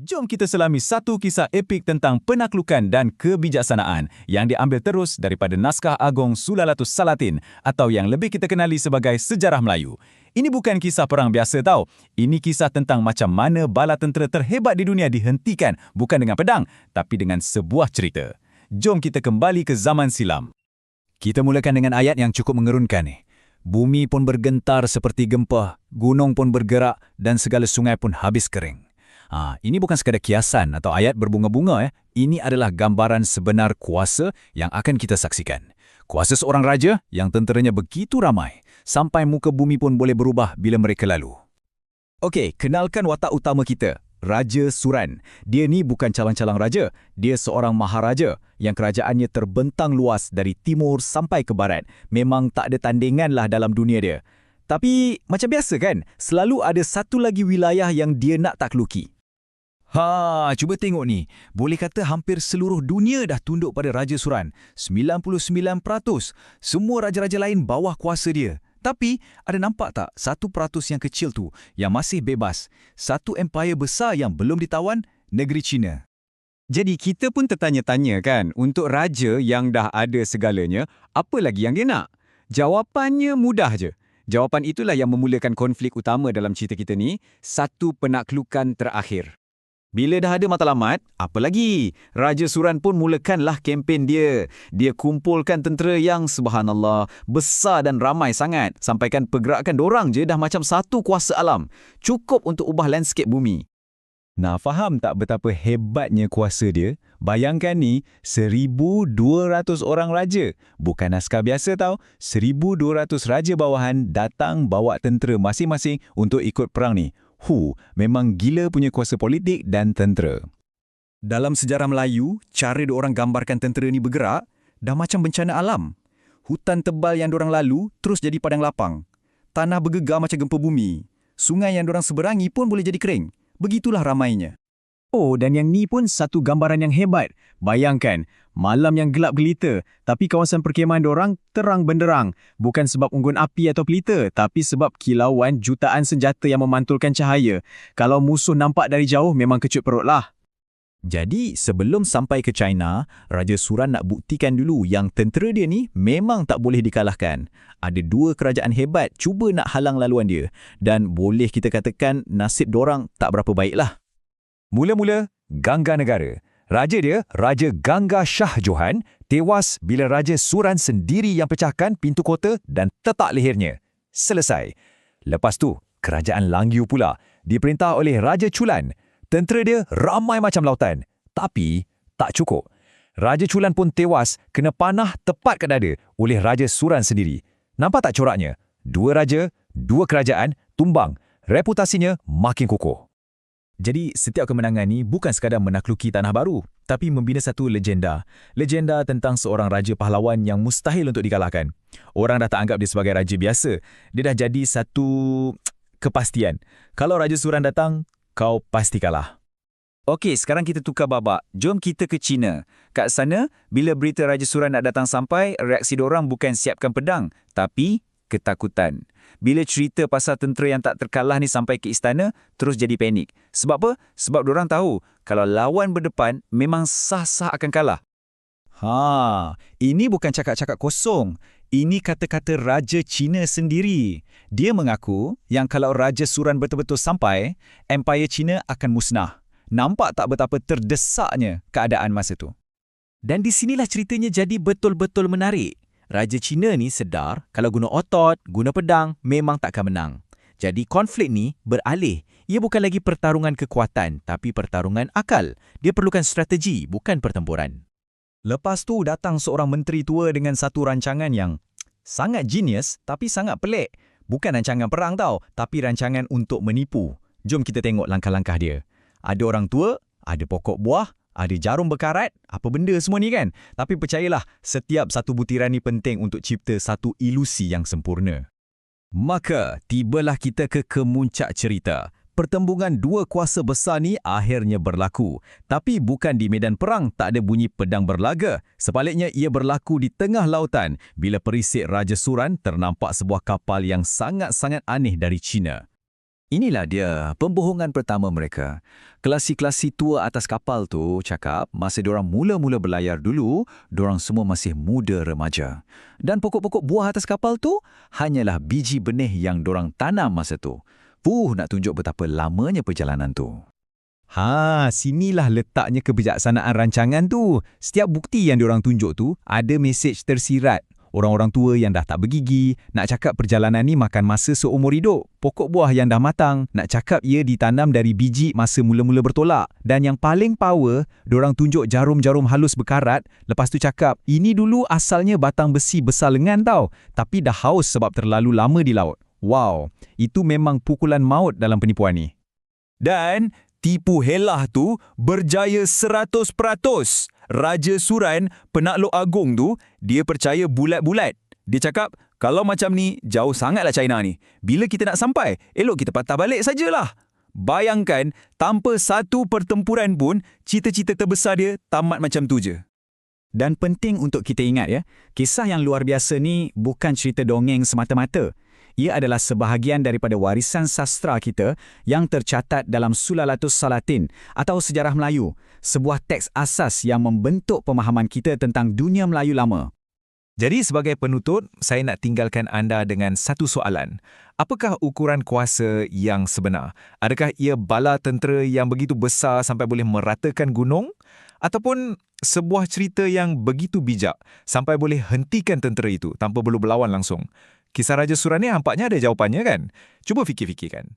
Jom kita selami satu kisah epik tentang penaklukan dan kebijaksanaan yang diambil terus daripada naskah Agong Sulalatus Salatin atau yang lebih kita kenali sebagai Sejarah Melayu. Ini bukan kisah perang biasa tau. Ini kisah tentang macam mana bala tentera terhebat di dunia dihentikan bukan dengan pedang tapi dengan sebuah cerita. Jom kita kembali ke zaman silam. Kita mulakan dengan ayat yang cukup mengerunkan ni. Bumi pun bergentar seperti gempa, gunung pun bergerak dan segala sungai pun habis kering. Ha, ini bukan sekadar kiasan atau ayat berbunga-bunga. Eh. Ini adalah gambaran sebenar kuasa yang akan kita saksikan. Kuasa seorang raja yang tenteranya begitu ramai, sampai muka bumi pun boleh berubah bila mereka lalu. Okey, kenalkan watak utama kita, Raja Suran. Dia ni bukan calon-calon raja, dia seorang maharaja yang kerajaannya terbentang luas dari timur sampai ke barat. Memang tak ada tandingan lah dalam dunia dia. Tapi macam biasa kan, selalu ada satu lagi wilayah yang dia nak takluki. Ha, cuba tengok ni. Boleh kata hampir seluruh dunia dah tunduk pada Raja Suran. 99%. Semua raja-raja lain bawah kuasa dia. Tapi, ada nampak tak satu peratus yang kecil tu yang masih bebas? Satu empire besar yang belum ditawan, negeri China. Jadi kita pun tertanya-tanya kan, untuk raja yang dah ada segalanya, apa lagi yang dia nak? Jawapannya mudah je. Jawapan itulah yang memulakan konflik utama dalam cerita kita ni, satu penaklukan terakhir. Bila dah ada matlamat, apa lagi? Raja Suran pun mulakanlah kempen dia. Dia kumpulkan tentera yang subhanallah besar dan ramai sangat. Sampaikan pergerakan dorang je dah macam satu kuasa alam. Cukup untuk ubah landscape bumi. Nah, faham tak betapa hebatnya kuasa dia? Bayangkan ni, 1,200 orang raja. Bukan askar biasa tau. 1,200 raja bawahan datang bawa tentera masing-masing untuk ikut perang ni. Hu memang gila punya kuasa politik dan tentera. Dalam sejarah Melayu, cara diorang gambarkan tentera ni bergerak dah macam bencana alam. Hutan tebal yang diorang lalu terus jadi padang lapang. Tanah bergegar macam gempa bumi. Sungai yang diorang seberangi pun boleh jadi kering. Begitulah ramainya. Oh, dan yang ni pun satu gambaran yang hebat. Bayangkan, malam yang gelap gelita, tapi kawasan perkemahan dorang terang benderang. Bukan sebab unggun api atau pelita, tapi sebab kilauan jutaan senjata yang memantulkan cahaya. Kalau musuh nampak dari jauh, memang kecut perutlah. Jadi, sebelum sampai ke China, Raja Suran nak buktikan dulu yang tentera dia ni memang tak boleh dikalahkan. Ada dua kerajaan hebat cuba nak halang laluan dia. Dan boleh kita katakan nasib dorang tak berapa baiklah. Mula-mula, Gangga Negara. Raja dia, Raja Gangga Shah Johan, tewas bila Raja Suran sendiri yang pecahkan pintu kota dan tetak lehernya. Selesai. Lepas tu, Kerajaan Langyu pula diperintah oleh Raja Chulan. Tentera dia ramai macam lautan. Tapi, tak cukup. Raja Chulan pun tewas kena panah tepat ke dada oleh Raja Suran sendiri. Nampak tak coraknya? Dua raja, dua kerajaan, tumbang. Reputasinya makin kukuh. Jadi, setiap kemenangan ni bukan sekadar menakluki tanah baru, tapi membina satu legenda. Legenda tentang seorang raja pahlawan yang mustahil untuk dikalahkan. Orang dah tak anggap dia sebagai raja biasa. Dia dah jadi satu kepastian. Kalau Raja Suran datang, kau pasti kalah. Okey, sekarang kita tukar babak. Jom kita ke China. Kat sana, bila berita Raja Suran nak datang sampai, reaksi diorang bukan siapkan pedang, tapi ketakutan. Bila cerita pasal tentera yang tak terkalah ni sampai ke istana, terus jadi panik. Sebab apa? Sebab diorang tahu kalau lawan berdepan memang sah-sah akan kalah. Ha, ini bukan cakap-cakap kosong. Ini kata-kata Raja Cina sendiri. Dia mengaku yang kalau Raja Suran betul-betul sampai, Empire Cina akan musnah. Nampak tak betapa terdesaknya keadaan masa itu? Dan di sinilah ceritanya jadi betul-betul menarik. Raja Cina ni sedar kalau guna otot, guna pedang, memang takkan menang. Jadi konflik ni beralih. Ia bukan lagi pertarungan kekuatan, tapi pertarungan akal. Dia perlukan strategi, bukan pertempuran. Lepas tu datang seorang menteri tua dengan satu rancangan yang sangat genius tapi sangat pelik. Bukan rancangan perang tau, tapi rancangan untuk menipu. Jom kita tengok langkah-langkah dia. Ada orang tua, ada pokok buah, ada jarum berkarat, apa benda semua ni kan? Tapi percayalah, setiap satu butiran ni penting untuk cipta satu ilusi yang sempurna. Maka, tibalah kita ke kemuncak cerita. Pertembungan dua kuasa besar ni akhirnya berlaku. Tapi bukan di medan perang tak ada bunyi pedang berlaga. Sebaliknya ia berlaku di tengah lautan bila perisik Raja Suran ternampak sebuah kapal yang sangat-sangat aneh dari China. Inilah dia pembohongan pertama mereka. Kelasi-kelasi tua atas kapal tu cakap masa diorang mula-mula berlayar dulu, diorang semua masih muda remaja. Dan pokok-pokok buah atas kapal tu hanyalah biji benih yang diorang tanam masa tu. Puh, nak tunjuk betapa lamanya perjalanan tu. Ha, sinilah letaknya kebijaksanaan rancangan tu. Setiap bukti yang diorang tunjuk tu ada mesej tersirat. Orang-orang tua yang dah tak bergigi, nak cakap perjalanan ni makan masa seumur hidup. Pokok buah yang dah matang, nak cakap ia ditanam dari biji masa mula-mula bertolak. Dan yang paling power, diorang tunjuk jarum-jarum halus berkarat, lepas tu cakap, ini dulu asalnya batang besi besar lengan tau, tapi dah haus sebab terlalu lama di laut. Wow, itu memang pukulan maut dalam penipuan ni. Dan tipu helah tu berjaya 100%. Raja Suran, penakluk agung tu, dia percaya bulat-bulat. Dia cakap, kalau macam ni, jauh sangatlah China ni. Bila kita nak sampai, elok kita patah balik sajalah. Bayangkan, tanpa satu pertempuran pun, cita-cita terbesar dia tamat macam tu je. Dan penting untuk kita ingat ya, kisah yang luar biasa ni bukan cerita dongeng semata-mata. Ia adalah sebahagian daripada warisan sastra kita yang tercatat dalam Sulalatus Salatin atau Sejarah Melayu, sebuah teks asas yang membentuk pemahaman kita tentang dunia Melayu lama. Jadi sebagai penutup, saya nak tinggalkan anda dengan satu soalan. Apakah ukuran kuasa yang sebenar? Adakah ia bala tentera yang begitu besar sampai boleh meratakan gunung? Ataupun sebuah cerita yang begitu bijak sampai boleh hentikan tentera itu tanpa perlu berlawan langsung? Kisah Raja Suran ni nampaknya ada jawapannya kan? Cuba fikir-fikirkan.